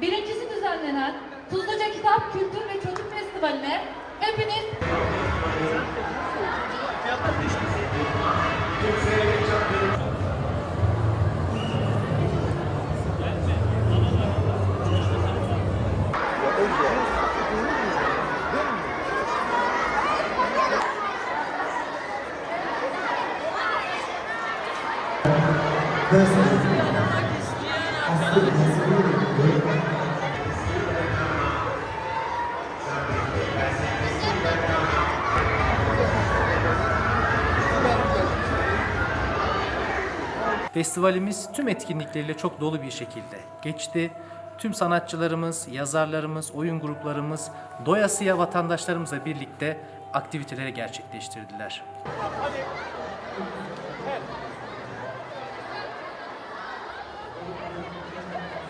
birincisi düzenlenen Tuzluca Kitap Kültür ve Çocuk Festivali'ne hepiniz Festivalimiz tüm etkinlikleriyle çok dolu bir şekilde geçti. Tüm sanatçılarımız, yazarlarımız, oyun gruplarımız doyasıya vatandaşlarımızla birlikte aktiviteleri gerçekleştirdiler.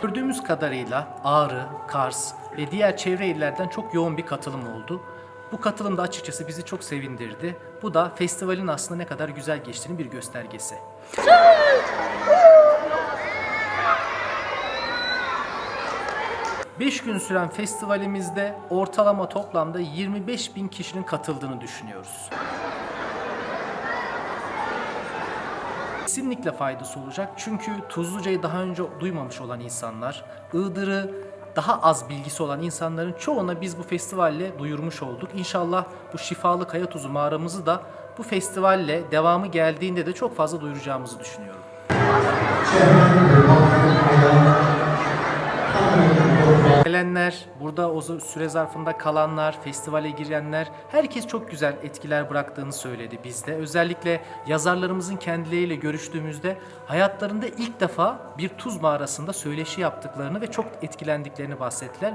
Gördüğümüz kadarıyla Ağrı, Kars ve diğer çevre illerden çok yoğun bir katılım oldu. Bu katılım da açıkçası bizi çok sevindirdi. Bu da festivalin aslında ne kadar güzel geçtiğinin bir göstergesi. Beş gün süren festivalimizde ortalama toplamda 25 bin kişinin katıldığını düşünüyoruz. Kesinlikle faydası olacak çünkü Tuzluca'yı daha önce duymamış olan insanlar, Iğdır'ı daha az bilgisi olan insanların çoğuna biz bu festivalle duyurmuş olduk. İnşallah bu şifalı kaya tuzu mağaramızı da bu festivalle devamı geldiğinde de çok fazla duyuracağımızı düşünüyorum. Gelenler, burada o süre zarfında kalanlar, festivale girenler, herkes çok güzel etkiler bıraktığını söyledi bizde. Özellikle yazarlarımızın kendileriyle görüştüğümüzde hayatlarında ilk defa bir tuz mağarasında söyleşi yaptıklarını ve çok etkilendiklerini bahsettiler.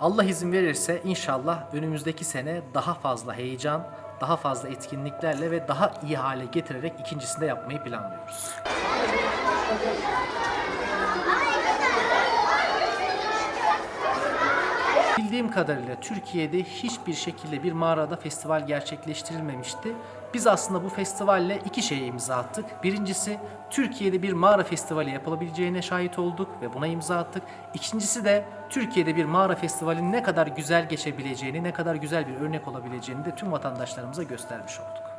Allah izin verirse inşallah önümüzdeki sene daha fazla heyecan, daha fazla etkinliklerle ve daha iyi hale getirerek ikincisini de yapmayı planlıyoruz. Bildiğim kadarıyla Türkiye'de hiçbir şekilde bir mağarada festival gerçekleştirilmemişti. Biz aslında bu festivalle iki şeye imza attık. Birincisi Türkiye'de bir mağara festivali yapılabileceğine şahit olduk ve buna imza attık. İkincisi de Türkiye'de bir mağara festivalinin ne kadar güzel geçebileceğini, ne kadar güzel bir örnek olabileceğini de tüm vatandaşlarımıza göstermiş olduk.